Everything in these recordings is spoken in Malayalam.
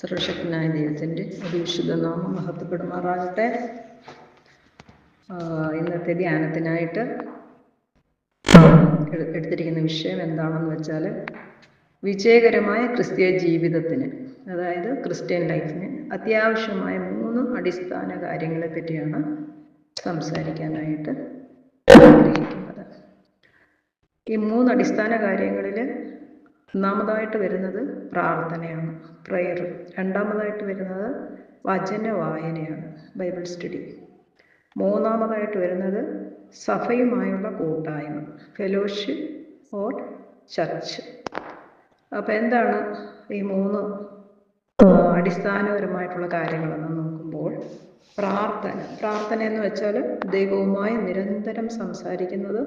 സർവശക്തനായ ദൈവത്തിന്റെ അതിവിശുദ്ധ നാമം മഹത്വപ്പെടുമാറാകട്ടെ. ഇന്നത്തെ ധ്യാനത്തിനായിട്ട് എടുത്തിരിക്കുന്ന വിഷയം എന്താണെന്ന് വെച്ചാൽ വിജയകരമായ ക്രിസ്തീയ ജീവിതത്തിന് അതായത് ക്രിസ്ത്യൻ ലൈഫിന് അത്യാവശ്യമായ മൂന്ന് അടിസ്ഥാന കാര്യങ്ങളെ പറ്റിയാണ് സംസാരിക്കാനായിട്ട് ആഗ്രഹിക്കുന്നത്. ഈ മൂന്ന് അടിസ്ഥാന കാര്യങ്ങളിൽ ഒന്നാമതായിട്ട് വരുന്നത് പ്രാർത്ഥനയാണ് പ്രെയർ രണ്ടാമതായിട്ട് വരുന്നത് വചന വായനയാണ് ബൈബിൾ സ്റ്റഡി മൂന്നാമതായിട്ട് വരുന്നത് സഭയുമായുള്ള കൂട്ടായ്മ ഫെലോഷിപ്പ് ഓർ ചർച്ച് അപ്പം എന്താണ് ഈ മൂന്ന് അടിസ്ഥാനപരമായിട്ടുള്ള കാര്യങ്ങളെന്ന് നോക്കുമ്പോൾ പ്രാർത്ഥന. പ്രാർത്ഥന എന്ന് വെച്ചാൽ ദൈവവുമായി നിരന്തരം സംസാരിക്കുന്നത്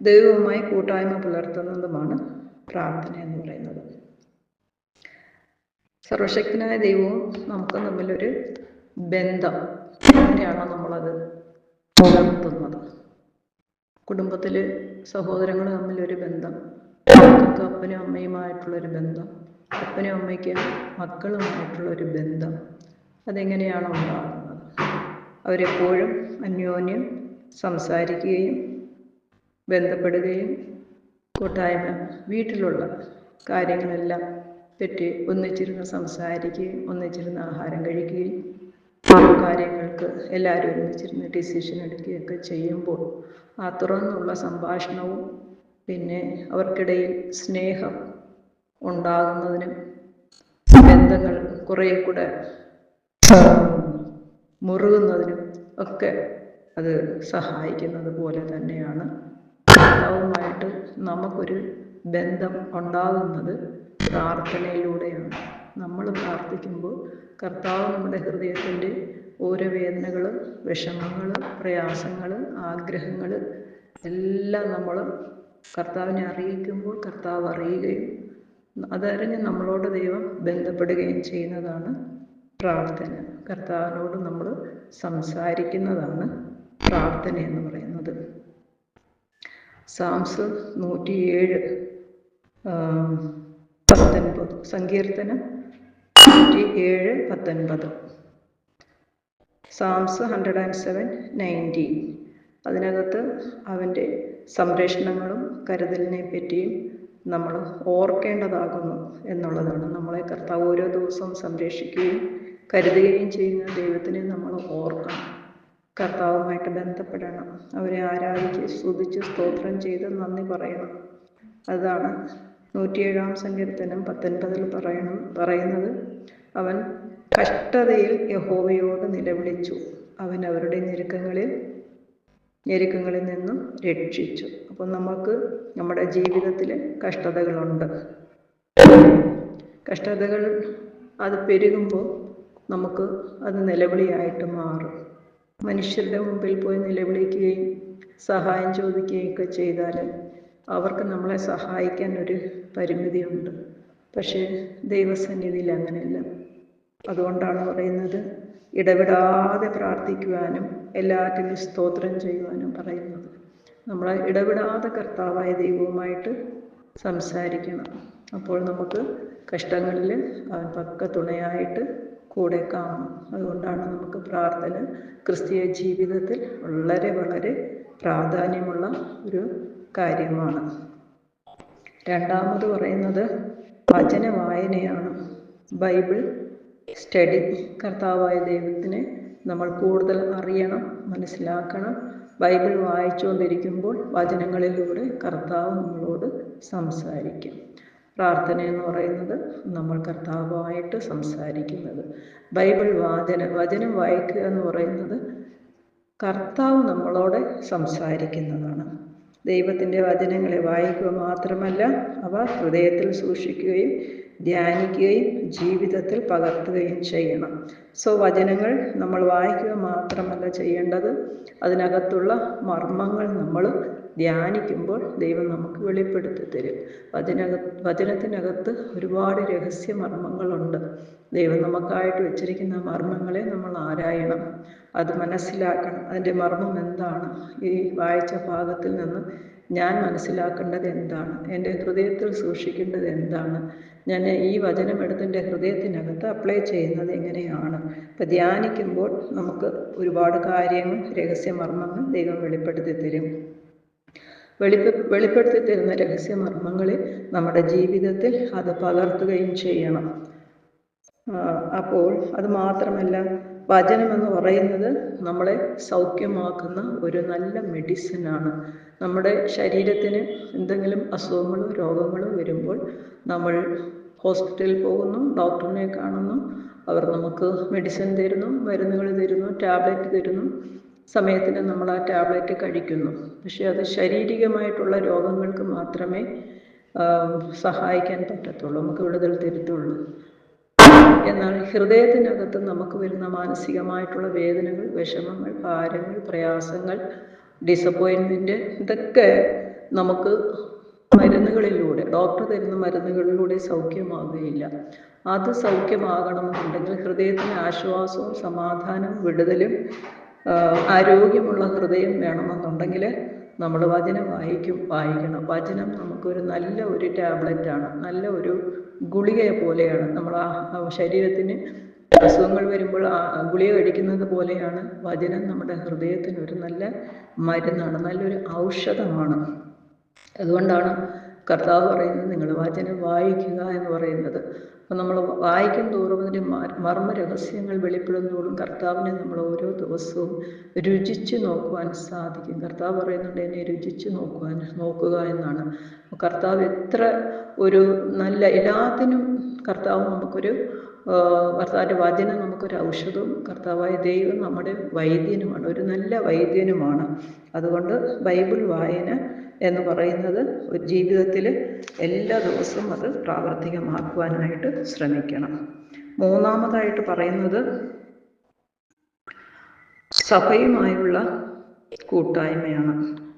ദൈവവുമായി കൂട്ടായ്മ പുലർത്തുന്നതുമാണ് പ്രാർത്ഥന എന്ന് പറയുന്നത്. സർവശക്തനായ ദൈവവും നമുക്ക് തമ്മിലൊരു ബന്ധം എങ്ങനെയാണോ നമ്മളത് പുലർത്തുന്നത്. കുടുംബത്തിൽ സഹോദരങ്ങൾ തമ്മിലൊരു ബന്ധം മക്കൾക്ക് അപ്പനും അമ്മയുമായിട്ടുള്ളൊരു ബന്ധം അപ്പനും അമ്മയ്ക്ക് മക്കളുമായിട്ടുള്ളൊരു ബന്ധം അതെങ്ങനെയാണ് ഉണ്ടാകുന്നത്. അവരെപ്പോഴും അന്യോന്യം സംസാരിക്കുകയും ബന്ധപ്പെടുകയും കൂട്ടായ്മ വീട്ടിലുള്ള കാര്യങ്ങളെല്ലാം പറ്റി ഒന്നിച്ചിരുന്ന് സംസാരിക്കുകയും ഒന്നിച്ചിരുന്ന് ആഹാരം കഴിക്കുകയും കാര്യങ്ങൾക്ക് എല്ലാവരും ഒരുമിച്ചിരുന്ന് ഡിസിഷൻ എടുക്കുകയൊക്കെ ചെയ്യുമ്പോൾ ആ തുറന്നുള്ള സംഭാഷണവും പിന്നെ അവർക്കിടയിൽ സ്നേഹം ഉണ്ടാകുന്നതിനും ബന്ധങ്ങൾ കുറേ കൂടെ മുറുകുന്നതിനും ഒക്കെ അത് സഹായിക്കുന്നത് പോലെ തന്നെയാണ് കർത്താവുമായിട്ട് നമുക്കൊരു ബന്ധം ഉണ്ടാകുന്നത് പ്രാർത്ഥനയിലൂടെയാണ്. നമ്മൾ പ്രാർത്ഥിക്കുമ്പോൾ കർത്താവ് നമ്മുടെ ഹൃദയത്തിന്റെ ഓരോ വേദനകളും വിഷമങ്ങളും പ്രയാസങ്ങളും ആഗ്രഹങ്ങളും എല്ലാം നമ്മൾ കർത്താവിനെ അറിയിക്കുമ്പോൾ കർത്താവ് അറിയുകയും അതറിഞ്ഞ് നമ്മളോട് ദൈവം ബന്ധപ്പെടുകയും ചെയ്യുന്നതാണ് പ്രാർത്ഥന. കർത്താവിനോട് നമ്മൾ സംസാരിക്കുന്നതാണ് പ്രാർത്ഥന എന്ന് പറയുന്നത്. സാംസ് നൂറ്റിയേഴ് പത്തൊൻപത്. സങ്കീർത്തനം നൂറ്റി ഏഴ് പത്തൊൻപത്. Psalms hundred and seven nineteen അതിനകത്ത് അവന്റെ സംരക്ഷണങ്ങളും കരുതലിനെ പറ്റിയും നമ്മൾ ഓർക്കേണ്ടതാകുന്നു എന്നുള്ളതാണ്. നമ്മളെ കർത്താവ് ഓരോ ദിവസവും സംരക്ഷിക്കുകയും കരുതുകയും ചെയ്യുന്ന ദൈവത്തിനെ നമ്മൾ ഓർക്കണം. കർത്താവുമായിട്ട് ബന്ധപ്പെടണം. അവരെ ആരാധിച്ച് സ്തുതിച്ച് സ്തോത്രം ചെയ്ത് നന്ദി പറയണം. അതാണ് നൂറ്റിയേഴാം സങ്കീർത്തനം പത്തൊൻപതിൽ പറയണം പറയുന്നത്. അവൻ കഷ്ടതയിൽ യഹോവയോട് നിലവിളിച്ചു. അവൻ അവരുടെ ഞെരുക്കങ്ങളിൽ ഞെരുക്കങ്ങളിൽ നിന്നും രക്ഷിച്ചു. അപ്പം നമുക്ക് നമ്മുടെ ജീവിതത്തിൽ കഷ്ടതകളുണ്ട്. കഷ്ടതകൾ അത് പെരുകുമ്പോൾ നമുക്ക് അത് നിലവിളിയായിട്ട് മാറും. മനുഷ്യരുടെ മുമ്പിൽ പോയി നിലവിളിക്കുകയും സഹായം ചോദിക്കുകയും ഒക്കെ ചെയ്താൽ അവർക്ക് നമ്മളെ സഹായിക്കാൻ ഒരു പരിമിതിയുണ്ട്. പക്ഷേ ദൈവസന്നിധിയിൽ അങ്ങനെയല്ല. അതുകൊണ്ടാണ് പറയുന്നത് ഇടപെടാതെ പ്രാർത്ഥിക്കുവാനും എല്ലാറ്റിനും സ്തോത്രം ചെയ്യുവാനും പറയുന്നത്. നമ്മൾ ഇടപെടാതെ കർത്താവായ ദൈവവുമായിട്ട് സംസാരിക്കണം. അപ്പോൾ നമുക്ക് കഷ്ടങ്ങളിൽ അവൻ പക്ക തുണയായിട്ട് കൂടെ കാണും അതുകൊണ്ടാണ് നമുക്ക് പ്രാർത്ഥന ക്രിസ്തീയ ജീവിതത്തിൽ വളരെ വളരെ പ്രാധാന്യമുള്ള ഒരു കാര്യമാണ്. രണ്ടാമത് പറയുന്നത് വചന വായനയാണ് ബൈബിൾ സ്റ്റഡി കർത്താവായ ദൈവത്തിനെ നമ്മൾ കൂടുതൽ അറിയണം മനസ്സിലാക്കണം. ബൈബിൾ വായിച്ചുകൊണ്ടിരിക്കുമ്പോൾ വചനങ്ങളിലൂടെ കർത്താവ് നമ്മളോട് സംസാരിക്കും. പ്രാർത്ഥന എന്ന് പറയുന്നത് നമ്മൾ കർത്താവുമായിട്ട് സംസാരിക്കുന്നത്. ബൈബിൾ വാചന വചനം വായിക്കുക എന്ന് പറയുന്നത് കർത്താവ് നമ്മളോട് സംസാരിക്കുന്നതാണ്. ദൈവത്തിന്റെ വചനങ്ങളെ വായിക്കുക മാത്രമല്ല അവ ഹൃദയത്തിൽ സൂക്ഷിക്കുകയും ധ്യാനിക്കുകയും ജീവിതത്തിൽ പകർത്തുകയും ചെയ്യണം. സോ വചനങ്ങൾ നമ്മൾ വായിക്കുക മാത്രമല്ല ചെയ്യേണ്ടത് അതിനകത്തുള്ള മർമ്മങ്ങൾ നമ്മൾ ധ്യാനിക്കുമ്പോൾ ദൈവം നമുക്ക് വെളിപ്പെടുത്തി തരും. വചനക വചനത്തിനകത്ത് ഒരുപാട് രഹസ്യ മർമ്മങ്ങളുണ്ട്. ദൈവം നമുക്കായിട്ട് വെച്ചിരിക്കുന്ന മർമ്മങ്ങളെ നമ്മൾ ആരായണം. അത് മനസ്സിലാക്കണം. അതിന്റെ മർമ്മം എന്താണ്? ഈ വായിച്ച ഭാഗത്തിൽ നിന്ന് ഞാൻ മനസ്സിലാക്കേണ്ടത് എന്താണ്? എന്റെ ഹൃദയത്തിൽ സൂക്ഷിക്കേണ്ടത് എന്താണ്? ഞാൻ ഈ വചനം എടുത്ത് എന്റെ ഹൃദയത്തിനകത്ത് അപ്ലൈ ചെയ്യുന്നത് എങ്ങനെയാണ്? ഇപ്പം ധ്യാനിക്കുമ്പോൾ നമുക്ക് ഒരുപാട് കാര്യങ്ങൾ രഹസ്യമർമ്മങ്ങൾ ദൈവം വെളിപ്പെടുത്തി തരും. വെളിപ്പ വെളിപ്പെടുത്തി തരുന്ന രഹസ്യമർമ്മങ്ങളെ നമ്മുടെ ജീവിതത്തിൽ അത് പകർത്തുകയും ചെയ്യണം. അപ്പോൾ അത് മാത്രമല്ല വചനം എന്ന് പറയുന്നത് നമ്മളെ സൗഖ്യമാക്കുന്ന ഒരു നല്ല മെഡിസിനാണ്. നമ്മുടെ ശരീരത്തിന് എന്തെങ്കിലും അസുഖങ്ങളോ രോഗങ്ങളോ വരുമ്പോൾ നമ്മൾ ഹോസ്പിറ്റലിൽ പോകുന്നു ഡോക്ടറിനെ കാണുന്നു അവർ നമുക്ക് മെഡിസിൻ തരുന്നു മരുന്നുകൾ തരുന്നു ടാബ്ലറ്റ് തരുന്നു. സമയത്തിന് നമ്മൾ ആ ടാബ്ലറ്റ് കഴിക്കുന്നു. പക്ഷേ അത് ശാരീരികമായിട്ടുള്ള രോഗങ്ങൾക്ക് മാത്രമേ സഹായിക്കാൻ പറ്റത്തുള്ളൂ നമുക്ക് വിടുതൽ തരത്തുള്ളൂ. എന്നാൽ ഹൃദയത്തിനകത്ത് നമുക്ക് വരുന്ന മാനസികമായിട്ടുള്ള വേദനകൾ വിഷമങ്ങൾ ഭാരങ്ങൾ പ്രയാസങ്ങൾ ഡിസപ്പോയിൻമെന്റ് ഇതൊക്കെ നമുക്ക് മരുന്നുകളിലൂടെ ഡോക്ടർ തരുന്ന മരുന്നുകളിലൂടെ സൗഖ്യമാകുകയില്ല. അത് സൗഖ്യമാകണമെന്നുണ്ടെങ്കിൽ ഹൃദയത്തിന് ആശ്വാസവും സമാധാനവും വിടുതലും ആരോഗ്യമുള്ള ഹൃദയം വേണമെന്നുണ്ടെങ്കിൽ നമ്മൾ വചനം വായിക്കും വായിക്കണം. വചനം നമുക്കൊരു നല്ല ഒരു ടാബ്ലറ്റാണ്. നല്ല ഒരു ഗുളികയെ പോലെയാണ്. നമ്മൾ ശരീരത്തിന് അസുഖങ്ങൾ വരുമ്പോൾ ഗുളിക കഴിക്കുന്നത് പോലെയാണ് വചനം നമ്മുടെ ഹൃദയത്തിന് ഒരു നല്ല മരുന്നാണ്. നല്ലൊരു ഔഷധമാണ്. അതുകൊണ്ടാണ് കർത്താവ് പറയുന്നത് നിങ്ങൾ വചനം വായിക്കുക എന്ന് പറയുന്നത്. അപ്പം നമ്മൾ വായിക്കും തോറും അതിന്റെ മർമ്മ രഹസ്യങ്ങൾ വെളിപ്പെടുന്നതോടും കർത്താവിനെ നമ്മൾ ഓരോ ദിവസവും രുചിച്ച് നോക്കുവാൻ സാധിക്കും. കർത്താവ് പറയുന്നുണ്ട് എന്നെ രുചിച്ച് നോക്കുവാൻ നോക്കുക എന്നാണ്. കർത്താവ് എത്ര ഒരു നല്ല എല്ലാത്തിനും കർത്താവ് നമുക്കൊരു കർത്താവിന്റെ വചനം നമുക്കൊരു ഔഷധവും കർത്താവായ ദൈവം നമ്മുടെ വൈദ്യനുമാണ് ഒരു നല്ല വൈദ്യനുമാണ്. അതുകൊണ്ട് ബൈബിൾ വായന എന്ന് പറയുന്നത് ഒരു ജീവിതത്തിൽ എല്ലാ ദിവസവും അത് പ്രാവർത്തികമാക്കുവാനായിട്ട് ശ്രമിക്കണം. മൂന്നാമതായിട്ട് പറയുന്നത് സഭയുമായുള്ള കൂട്ടായ്മയാണ്.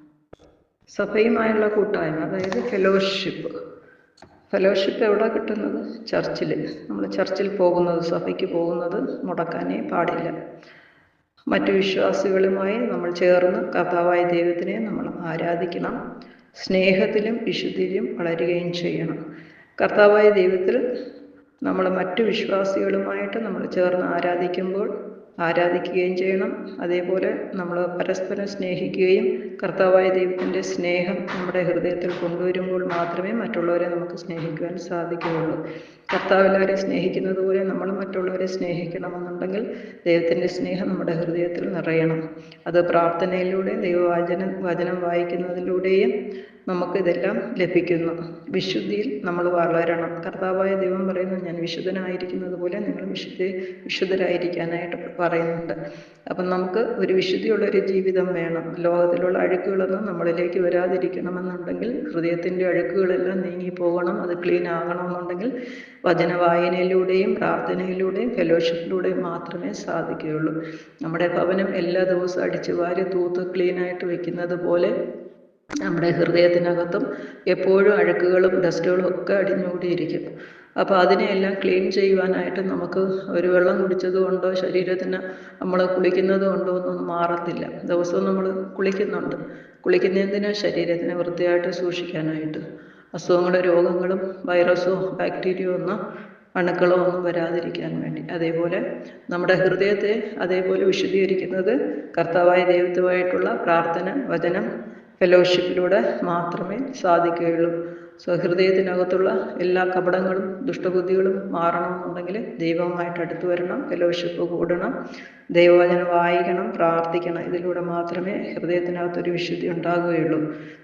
സഭയുമായുള്ള കൂട്ടായ്മ അതായത് ഫെലോഷിപ്പ്. ഫെലോഷിപ്പ് എവിടെ കിട്ടുന്നത്? ചർച്ചിൽ നമ്മൾ ചർച്ചിൽ പോകുന്നത് സഭയ്ക്ക് പോകുന്നത് മുടക്കാനേ പാടില്ല. മറ്റു വിശ്വാസികളുമായി നമ്മൾ ചേർന്ന് കർത്താവായ ദൈവത്തിനെ നമ്മൾ ആരാധിക്കണം. സ്നേഹത്തിലും വിശുദ്ധിയിലും വളരുകയും ചെയ്യണം. കർത്താവായ ദൈവത്തിൽ നമ്മൾ മറ്റു വിശ്വാസികളുമായിട്ട് നമ്മൾ ചേർന്ന് ആരാധിക്കുമ്പോൾ ആരാധിക്കുകയും ചെയ്യണം. അതേപോലെ നമ്മൾ പരസ്പരം സ്നേഹിക്കുകയും കർത്താവായ ദൈവത്തിന്റെ സ്നേഹം നമ്മുടെ ഹൃദയത്തിൽ കൊണ്ടുവരുമ്പോൾ മാത്രമേ മറ്റുള്ളവരെ നമുക്ക് സ്നേഹിക്കുവാൻ സാധിക്കുകയുള്ളൂ. കർത്താവ് സ്നേഹിക്കുന്നത് പോലെ നമ്മൾ മറ്റുള്ളവരെ സ്നേഹിക്കണമെന്നുണ്ടെങ്കിൽ ദൈവത്തിന്റെ സ്നേഹം നമ്മുടെ ഹൃദയത്തിൽ നിറയണം. അത് പ്രാർത്ഥനയിലൂടെ ദൈവവചനം വചനം വായിക്കുന്നതിലൂടെയും നമുക്കിതെല്ലാം ലഭിക്കുന്നു. വിശുദ്ധിയിൽ നമ്മൾ വളരണം. കർത്താവായ ദൈവം പറയുന്നു ഞാൻ വിശുദ്ധനായിരിക്കുന്നത് പോലെ നിങ്ങൾ വിശുദ്ധ വിശുദ്ധരായിരിക്കാനായിട്ട് പറയുന്നുണ്ട്. അപ്പം നമുക്ക് ഒരു വിശുദ്ധിയുള്ള ഒരു ജീവിതം വേണം. ലോകത്തിലുള്ള അഴുക്കുകളൊന്നും നമ്മളിലേക്ക് വരാതിരിക്കണമെന്നുണ്ടെങ്കിൽ ഹൃദയത്തിന്റെ അഴുക്കുകളെല്ലാം നീങ്ങി പോകണം അത് ക്ലീൻ ആകണമെന്നുണ്ടെങ്കിൽ വചന വായനയിലൂടെയും പ്രാർത്ഥനയിലൂടെയും ഫെലോഷിപ്പിലൂടെയും മാത്രമേ സാധിക്കുകയുള്ളൂ. നമ്മുടെ ഭവനം എല്ലാ ദിവസവും അടിച്ചു വാരി തൂത്ത് ക്ലീനായിട്ട് വെക്കുന്നത് പോലെ നമ്മുടെ ഹൃദയത്തിനകത്തും എപ്പോഴും അഴുക്കുകളും ഡസ്റ്റുകളും ഒക്കെ അടിഞ്ഞുകൂടിയിരിക്കും. അപ്പോൾ അതിനെയെല്ലാം ക്ലീൻ ചെയ്യുവാനായിട്ട് നമുക്ക് ഒരു വെള്ളം കുടിച്ചത് കൊണ്ടോ ശരീരത്തിന് നമ്മൾ കുളിക്കുന്നത് കൊണ്ടോ ഒന്നും മാറത്തില്ല. ദിവസവും നമ്മൾ കുളിക്കുന്നുണ്ട്. കുളിക്കുന്നതിന് ശരീരത്തിനെ വൃത്തിയായിട്ട് സൂക്ഷിക്കാനായിട്ട് അസുഖങ്ങളും രോഗങ്ങളും വൈറസോ ബാക്ടീരിയോ ഒന്നും അണുക്കളോ ഒന്നും വരാതിരിക്കാൻ വേണ്ടി. അതേപോലെ നമ്മുടെ ഹൃദയത്തെ അതേപോലെ വിശുദ്ധീകരിക്കുന്നത് കർത്താവായ ദൈവത്തുമായിട്ടുള്ള പ്രാർത്ഥന വചനം ഫെലോഷിപ്പിലൂടെ മാത്രമേ സാധിക്കുകയുള്ളൂ. സ്വഹൃദയത്തിനകത്തുള്ള എല്ലാ കപടങ്ങളും ദുഷ്ടബുദ്ധികളും മാറണമെന്നുണ്ടെങ്കിൽ ദൈവവുമായിട്ട് അടുത്തു വരണം ഫെലോഷിപ്പ് കൂടണം ദൈവവചനം വായിക്കണം പ്രാർത്ഥിക്കണം. ഇതിലൂടെ മാത്രമേ ഹൃദയത്തിനകത്തൊരു വിശുദ്ധി ഉണ്ടാകുകയുള്ളൂ.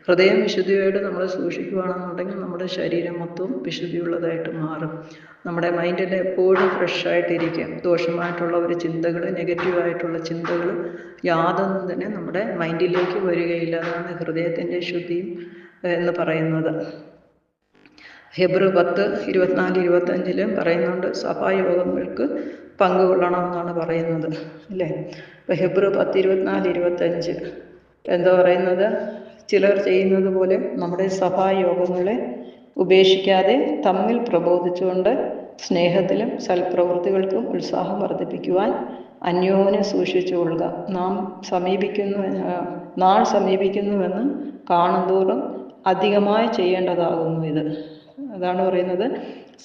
ഹൃദയം വിശുദ്ധിയായിട്ട് നമ്മൾ സൂക്ഷിക്കുകയാണെന്നുണ്ടെങ്കിൽ നമ്മുടെ ശരീരം മൊത്തവും വിശുദ്ധിയുള്ളതായിട്ട് മാറും. നമ്മുടെ മൈൻഡിൽ എപ്പോഴും ഫ്രഷായിട്ടിരിക്കും ദോഷമായിട്ടുള്ള ഒരു ചിന്തകൾ നെഗറ്റീവായിട്ടുള്ള ചിന്തകൾ യാതൊന്നും തന്നെ നമ്മുടെ മൈൻഡിലേക്ക് വരികയില്ല. അതാണ് ഹൃദയത്തിന്റെ ശുദ്ധിയും എന്ന് പറയുന്നത്. ഹെബ്രു പത്ത് ഇരുപത്തിനാല് ഇരുപത്തഞ്ചിലും പറയുന്നുണ്ട് സഭായോഗങ്ങൾക്ക് പങ്കുകൊള്ളണം എന്നാണ് പറയുന്നത് അല്ലേ? അപ്പോൾ ഹെബ്രു പത്ത് ഇരുപത്തിനാല് ഇരുപത്തഞ്ച് എന്താ പറയുന്നത്? ചിലർ ചെയ്യുന്നത് പോലെ നമ്മുടെ സഭായോഗങ്ങളെ ഉപേക്ഷിക്കാതെ തമ്മിൽ പ്രബോധിച്ചുകൊണ്ട് സ്നേഹത്തിലും സൽപ്രവൃത്തികൾക്കും ഉത്സാഹം വർദ്ധിപ്പിക്കുവാൻ അന്യോന്യം സൂക്ഷിച്ചുകൊള്ളുക. നാം സമീപിക്കുന്നു നാൾ സമീപിക്കുന്നുവെന്ന് കാണുന്തോറും അധികമായി ചെയ്യേണ്ടതാകുന്നു ഇത്. അതാണ് പറയുന്നത്.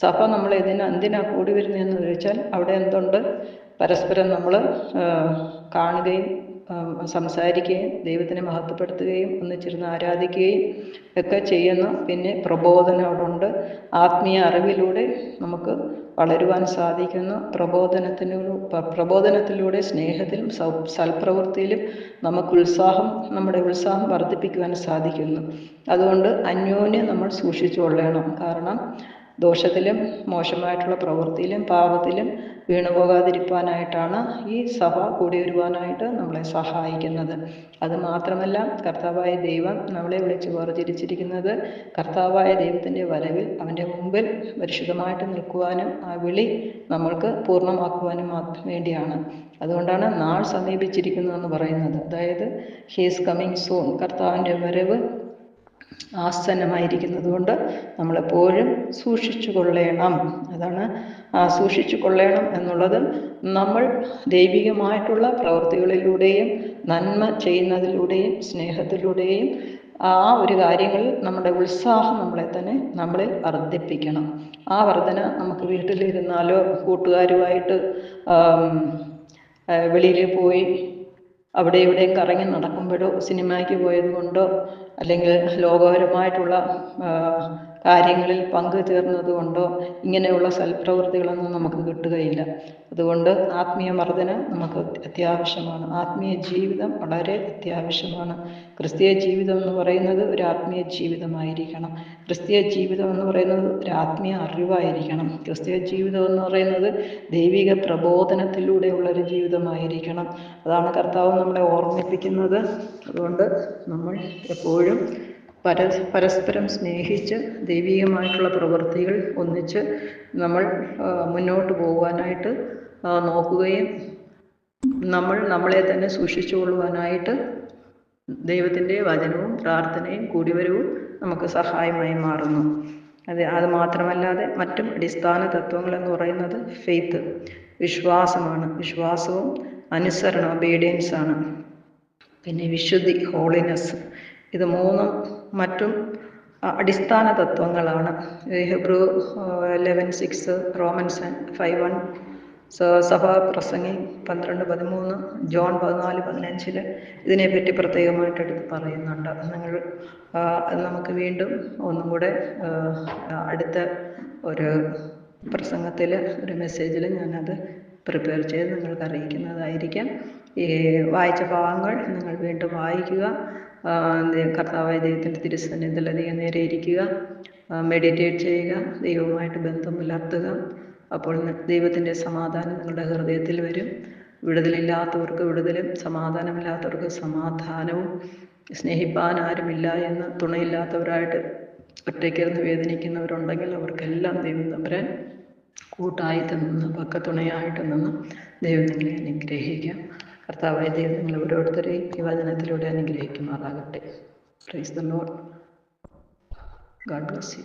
സഭ നമ്മൾ ഇതിന് എന്തിനാ കൂടി വരുന്നതെന്ന് ചോദിച്ചാൽ അവിടെ എന്തുണ്ട്? പരസ്പരം നമ്മൾ കാണുകയും സംസാരിക്കുകയും ദൈവത്തിനെ മഹത്വപ്പെടുത്തുകയും ഒന്നിച്ചിരുന്ന് ആരാധിക്കുകയും ഒക്കെ ചെയ്യുന്ന. പിന്നെ പ്രബോധനമുണ്ട് ആത്മീയ അറിവിലൂടെ നമുക്ക് വളരുവാൻ സാധിക്കുന്നു. പ്രബോധനത്തിനു പ്രബോധനത്തിലൂടെ സ്നേഹത്തിലും സൽപ്രവൃത്തിയിലും നമുക്ക് ഉത്സാഹം നമ്മുടെ ഉത്സാഹം വർദ്ധിപ്പിക്കുവാൻ സാധിക്കുന്നു. അതുകൊണ്ട് അന്യോന്യം നമ്മൾ സൂക്ഷിച്ചു കൊള്ളണം. കാരണം ദോഷത്തിലും മോശമായിട്ടുള്ള പ്രവൃത്തിയിലും പാപത്തിലും വീണുപോകാതിരിക്കാനായിട്ടാണ് ഈ സഭ കൂടി വരുവാനായിട്ട് നമ്മളെ സഹായിക്കുന്നത്. അത് മാത്രമല്ല കർത്താവായ ദൈവം നമ്മളെ വിളിച്ച് വേർതിരിച്ചിരിക്കുന്നത് കർത്താവായ ദൈവത്തിന്റെ വരവിൽ അവന്റെ മുമ്പിൽ പരിശുദ്ധമായിട്ട് നിൽക്കുവാനും ആ വിളി നമ്മൾക്ക് പൂർണമാക്കുവാനും വേണ്ടിയാണ്. അതുകൊണ്ടാണ് നാൾ സമീപിച്ചിരിക്കുന്നു എന്ന് പറയുന്നത്. അതായത് ഹീസ് കമ്മിങ് സൂൺ കർത്താവിന്റെ വരവ് ആസന്നമായിരിക്കുന്നത് കൊണ്ട് നമ്മളെപ്പോഴും സൂക്ഷിച്ചു കൊള്ളണം അതാണ് സൂക്ഷിച്ചു കൊള്ളണം എന്നുള്ളത് നമ്മൾ ദൈവികമായിട്ടുള്ള പ്രവൃത്തികളിലൂടെയും നന്മ ചെയ്യുന്നതിലൂടെയും സ്നേഹത്തിലൂടെയും ആ ഒരു കാര്യങ്ങളിൽ നമ്മുടെ ഉത്സാഹം നമ്മളെ തന്നെ നമ്മളിൽ വർദ്ധിപ്പിക്കണം. ആ വർധന നമുക്ക് വീട്ടിലിരുന്നാലോ കൂട്ടുകാരുമായിട്ട് വെളിയിൽ പോയി അവിടെ ഇവിടെയും കറങ്ങി നടക്കുമ്പോഴോ സിനിമയ്ക്ക് പോയത് കൊണ്ടോ അല്ലെങ്കിൽ ലോകപരമായിട്ടുള്ള കാര്യങ്ങളിൽ കാര്യങ്ങളിൽ പങ്കുചേർന്നത് കൊണ്ടോ ഇങ്ങനെയുള്ള സൽപ്രവൃത്തികളൊന്നും നമുക്ക് കിട്ടുകയില്ല. അതുകൊണ്ട് ആത്മീയ മർദ്ദനം നമുക്ക് അത്യാവശ്യമാണ്. ആത്മീയ ജീവിതം വളരെ അത്യാവശ്യമാണ്. ക്രിസ്തീയ ജീവിതം എന്ന് പറയുന്നത് ഒരു ആത്മീയ ജീവിതമായിരിക്കണം. ക്രിസ്തീയ ജീവിതം എന്ന് പറയുന്നത് ഒരു ആത്മീയ അറിവായിരിക്കണം. ക്രിസ്തീയ ജീവിതം എന്ന് പറയുന്നത് ദൈവിക പ്രബോധനത്തിലൂടെയുള്ള ഒരു ജീവിതമായിരിക്കണം. അതാണ് കർത്താവ് നമ്മളെ ഓർമ്മിപ്പിക്കുന്നത്. അതുകൊണ്ട് നമ്മൾ എപ്പോഴും പര പരസ്പരം സ്നേഹിച്ച് ദൈവികമായിട്ടുള്ള പ്രവൃത്തികൾ ഒന്നിച്ച് നമ്മൾ മുന്നോട്ട് പോകാനായിട്ട് നോക്കുകയും നമ്മൾ നമ്മളെ തന്നെ സൂക്ഷിച്ചുകൊള്ളുവാനായിട്ട് ദൈവത്തിന്റെ വചനവും പ്രാർത്ഥനയും കൂടിവരവും നമുക്ക് സഹായമായി മാറുന്നു. അത് അത് മാത്രമല്ലാതെ മറ്റും അടിസ്ഥാന തത്വങ്ങൾ എന്ന് പറയുന്നത് ഫെയ്ത്ത് വിശ്വാസമാണ്. വിശ്വാസവും അനുസരണം ഒബീഡിയൻസ് ആണ്. പിന്നെ വിശുദ്ധി ഹോളിനെസ് ഇത് മൂന്നും മറ്റും അടിസ്ഥാന തത്വങ്ങളാണ്. Hebrew eleven six Romans five one സഭാ പ്രസംഗി പന്ത്രണ്ട് പതിമൂന്ന് ജോൺ പതിനാല് പതിനഞ്ചിൽ ഇതിനെപ്പറ്റി പ്രത്യേകമായിട്ട് എടുത്ത് പറയുന്നുണ്ട്. നിങ്ങൾ നമുക്ക് വീണ്ടും ഒന്നും കൂടെ അടുത്ത ഒരു പ്രസംഗത്തിൽ ഒരു മെസ്സേജിൽ ഞാനത് പ്രിപ്പയർ ചെയ്ത് നിങ്ങൾക്ക് അറിയിക്കുന്നതായിരിക്കാം ഈ വായിച്ച ഭാഗങ്ങൾ നിങ്ങൾ വീണ്ടും വായിക്കുക. കർത്താവായ ദൈവത്തിന്റെ തിരുസന്നിധിയിൽ അധികം നേരെ ഇരിക്കുക. മെഡിറ്റേറ്റ് ചെയ്യുക. ദൈവവുമായിട്ട് ബന്ധം പുലർത്തുക. അപ്പോൾ ദൈവത്തിന്റെ സമാധാനം നിങ്ങളുടെ ഹൃദയത്തിൽ വരും. വിടുതലില്ലാത്തവർക്ക് വിടുതലും സമാധാനമില്ലാത്തവർക്ക് സമാധാനവും. സ്നേഹിപ്പാൻ ആരുമില്ല എന്ന് തുണയില്ലാത്തവരായിട്ട് ഒറ്റയ്ക്കിരുന്ന് വേദനിക്കുന്നവരുണ്ടെങ്കിൽ അവർക്കെല്ലാം ദൈവം തമ്പരാൻ കൂട്ടായിട്ട് നിന്ന് പക്കത്തുണയായിട്ട് നിന്ന് ദൈവം നിങ്ങളെ അനുഗ്രഹിക്കാം. കർത്താവായ ദൈവം നിങ്ങൾ ഓരോരുത്തരെയും ഈ വചനത്തിലൂടെ അനുഗ്രഹിക്കുമാറാകട്ടെ. Praise the Lord God bless you